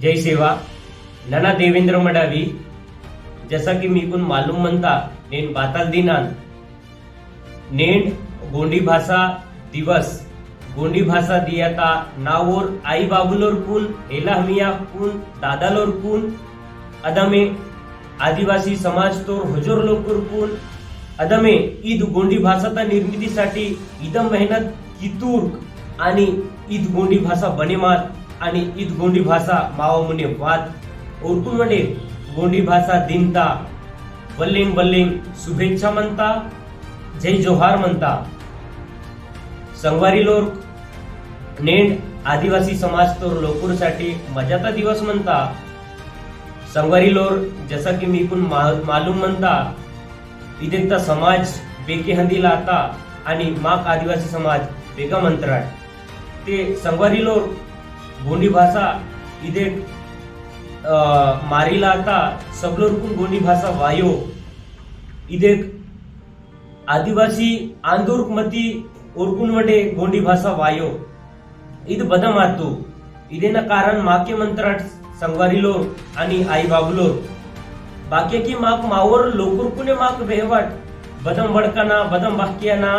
जय सेवा. नना देवेंद्र मडावी. जसा की मी पण मालूम म्हणता नेन बाताल दिनान. नेन गोंडी भाषा दिवस. गोंडी भाषा दियाता नावोर आई बाबुलोर कुन एला हमिया कुन दादालोर कुण अदमे आदिवासी समाज तोर हजोर लोकोर कुन अदमे ईद गोंडी भाषाता निर्मितीसाठी इदम मेहनत कितूर आणि ईद गोंडी भाषा बनेमात आणि ईद गोंडी भाषा मावा मुने वाद. ओरकून म्हणे गोंडी भाषा दिनता. बल्लिंग बल्लिंग शुभेच्छा म्हणता जय जोहार म्हणता. संगवारी लोक नेंड आदिवासी समाज तोर लोकूरसाठी मजाचा दिवस म्हणता. संगवारी लोर जसा की मी पण मा- मालूम म्हणता. इदेंता समाज बेके हंदीला आता आणि माक आदिवासी समाज बेगा मंत्राट ते संगवारी लोर गोंडी भाषा इथे मारीला आता सबलोरकून गोंडी भाषा वायो. इथे आदिवासी आंदोरक मती ओरकून वटे गोंडी भाषा वायो. इथ आतो. मातू न कारण माके मंत्राट संगवारिलो आणि आई बाबलो. बाकी की माक मावर लोकुरकुने माक बेहवट बदम वडकाना बदम बाक्याना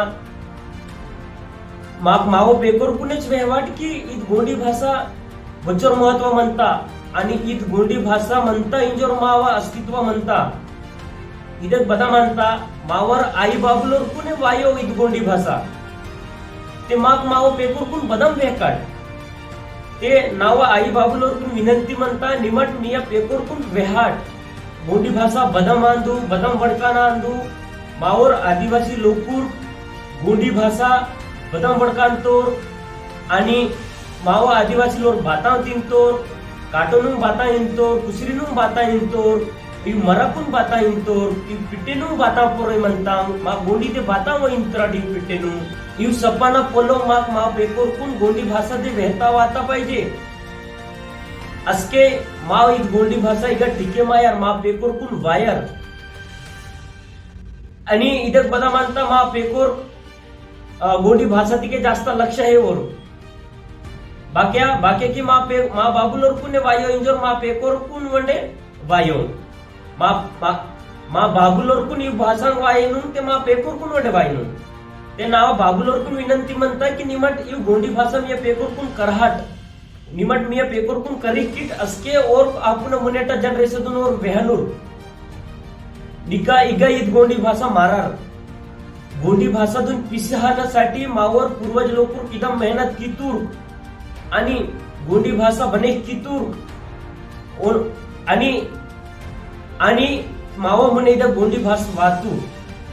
माग मावो बेकोरपूनच वेवाट की इत गोंडी भाषा बच्चोर महत्त्व म्हणता आणि इत गोंडी भाषा म्हणता इंजोर मावा अस्तित्व म्हणता. इदक बदा मानता मावर आई बाबलोर कुणे वायो इत गोंडी भाषा? ते माग मावो बेकोरकून बदम वेकाट ते नाव आई बाबलोरकून विनंती म्हणता निमट मिया पेकोरकून वेहाट गोंडी भाषा बदम आंदू बदम वडकाना आंदू मावर आदिवासी लोकूर गोंडी भाषा बदम वडकांतोर आणि माव आदिवासी लोक बाता तिंतोर काटोनू बाता इंतोर कुसरीनू बाता इंतोर ಇವ್ ಮರಕುನ್ ಬಾತಾ ಇಂತೋರ್ ಇವ್ ಪಿಟ್ಟೆನು ಬಾತಾ ಪೊರೈ ಮಂತಾಂ ಮಾ ಗೋಂಡಿ ते बाता व इंतराट इव पिट्टेनु इव सपाना पोलो माक मा पेकोर कुन गोंडी भाषा दे वेहता वाता पाहिजे असके मा ईद गोंडी भाषा इग टिके मायार मा पेकोर कुन वायर आणि इदक बदा मानता मा पेकोर अ, गोडी भाषा तिके जास्त लक्ष आहे वर बाक्या बाक्या की मा पे मा बाबुलोर कुने वायो इंजोर मा पेकोर कुन वंडे वायो मा मा मा बाबुलोर कुन भाषा भाषांग वायनून ते मा पेकोर कुन वंडे वायनून ते नाव बाबुलोर कुन विनंती म्हणता की निमट यु गोंडी भाषा मी पेकोर कुन करहाट. निमट मिया पेकोर कुन करी किट असके और आपुन मुनेटा जनरेशन और वेहनूर. निका इगा ईद गोंडी भाषा मारार. गोंडी भाषातून पिसहाण्यासाठी मावर पूर्वज लोक किदम मेहनत कितूर आणि गोंडी भाषा बने कितूर. आणि आणि माव म्हणे इथं गोंडी भाषा वाहतू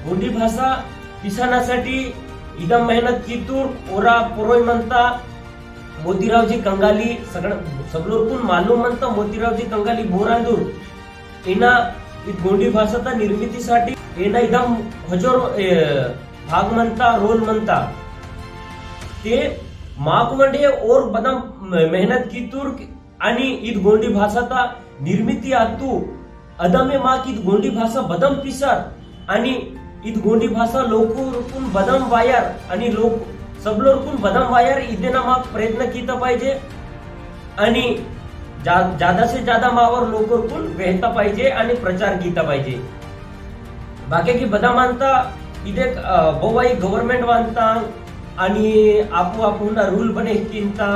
गोंडी भाषा पिसाण्यासाठी इदम मेहनत कितूर ओरा पोरोय म्हणता मोतीरावजी कंगाली सगळं सगळं मालूम म्हणता मोतीरावजी कंगाली बोरांदूर. इना इ गोंडी भाषाचा निर्मितीसाठी एना एकदम हजोर भाग म्हणता रोल म्हणता. ते माक म्हणजे बदम मेहनत की कितूर आणि ईद गोंडी भाषाचा निर्मिती आतू अदमे माक ईद गोंडी भाषा बदम पिसार आणि ईद गोंडी भाषा लोक रुकून बदम वायर आणि लोक सबलोरकून बदम वायर इदेना माग प्रयत्न केला पाहिजे. आणि ज्यादा से ज्यादा मावर लोकरकून वेहता पाहिजे आणि प्रचार गीता पाहिजे. बाकी की बदा मानता इथे बोवाई गव्हर्नमेंट मानता आणि आपू आपूंना रूल बने किंता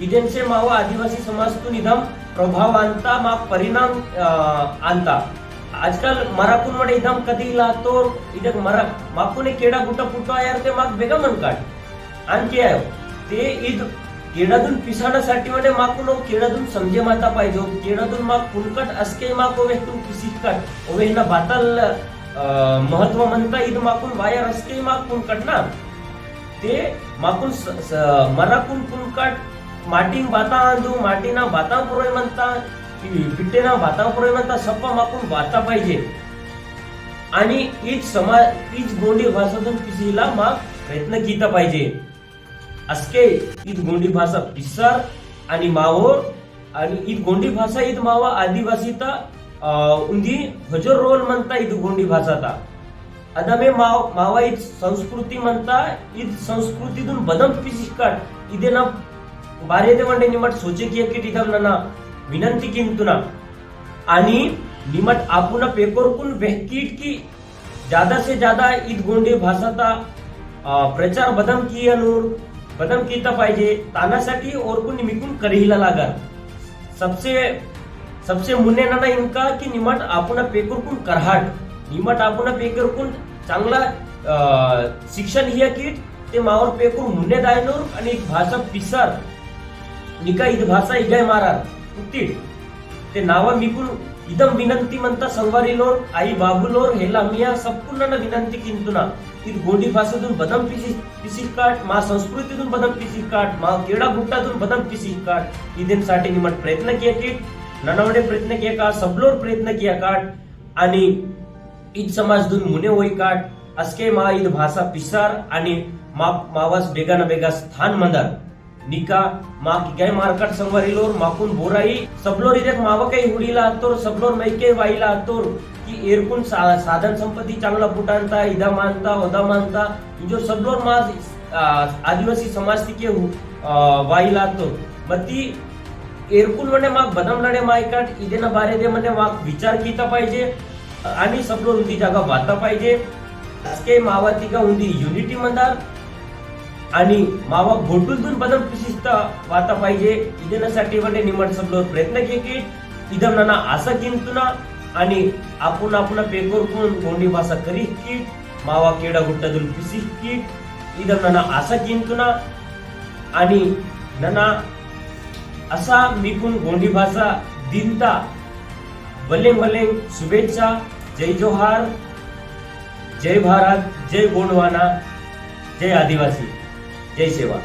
इदेनचे माव आदिवासी समाजतून इदम प्रभाव आणता मा परिणाम अं, आणता. आजकाल मराकून मध्ये इदम कधी लागतो इदक मरा माकुने केडा गुटा पुटो यार ते माग बेगा मनकाट आणखी आहे ते ईद केडातून पिसाण्यासाठी माकू माकून केडातून समजे माता पाहिजे केडातून माग कुणकट असके माग ओवेतून किसिकट ओवे ना बातल महत्त्व म्हणता इथं माकून वायर असके माग कुणकट ना. ते माकून स- मराकून कुणकट माटीन बाता आंदू माटीना बाता पुरोय म्हणता पिट्टेना बाता पुरोय म्हणता सप्पा माकून बाता पाहिजे. आणि ईच समाज ईच गोंडी भाषातून पिसीला माग प्रयत्न केला पाहिजे. असके ईद गोंडी भाषा पिसर आणि मावोर आणि ईद गोंडी भाषा ईद मावा आदिवासीता उंदी हजर रोल म्हणता ईद गोंडी भाषा भाषाता. अदमे माव मावा ईद संस्कृती म्हणता ईद संस्कृतीतून बदम पिसिकट इथे ना बारे ते म्हणते निमट सोचे की की ठिकाण ना विनंती किंतुना आणि निमट आपण पेकोरकून वेहकीट की ज्यादा से ज्यादा ईद गोंडी भाषाचा अं, प्रचार बदम की अनुर बदम कीता पाहिजे. तानासाठी ओरकून निमिकून करीला लागा सबसे सबसे मुन्ने नाना इनका की निमट आपण पेकरकून करहाट. निमट आपण पेकरकून चांगला अं, शिक्षण हिया कीट. ते मावर पेकून मुन्ने दायनोर आणि एक भाषा पिसार. निका इद भाषा इगाय मारार. उत्तीड ते नावा मिकून इदम विनंती म्हणता संवारी लोर आई बाबू लोर हेला मिया संपूर्ण विनंती किंतुना. ईद गोंडी भाषेतून बदम पिसी पिसी काट मा संस्कृतीतून बदम पिसी काट मा केडा गुट्टातून बदम पिसी काट ईदेसाठी निमट प्रयत्न किया की ननवडे प्रयत्न किया का सबलोर प्रयत्न किया काट आणि ईद समाजदून मुने होई काट असके मा ईद भाषा पिसार आणि मा मावास बेगा ना बेगा स्थान मंदार. निका मा की गय मार्केट संवारिलोर माकून बोराई सबलोर इदेक मावा काही हुडीला तोर सबलोर मैके वाईला तोर. की एरकून सा- साधन संपत्ती चांगला फुटांता इदा मानता होदा मानता जो सबलोर मा आदिवासी समाज तिके हु- आ, वाईला आतोर मग ती एरकून म्हणे माग बदमलाडे मायकाट इदेना बारे दे म्हणे माग विचार केला पाहिजे आणि सबलोर उंदी जागा वाता पाहिजे. आजके मावाती का उंदी युनिटी मंदार आणि मावा घोटून बदल विशिष्ट वाता पाहिजे. इदेनासाठी म्हणे निमट सबलोर प्रयत्न के की इदम नाना असं किंतुना आणि आपण आपण पेपर कोण गोंडी भाषा करी की मावा केडा गुट्टा दुल पिसी की इदम नना असं किंतुना आणि नना असा मिकून गोंडी भाषा दिनता भले भले शुभेच्छा जय जोहार जय भारत जय गोंडवाना जय आदिवासी जय सेवा.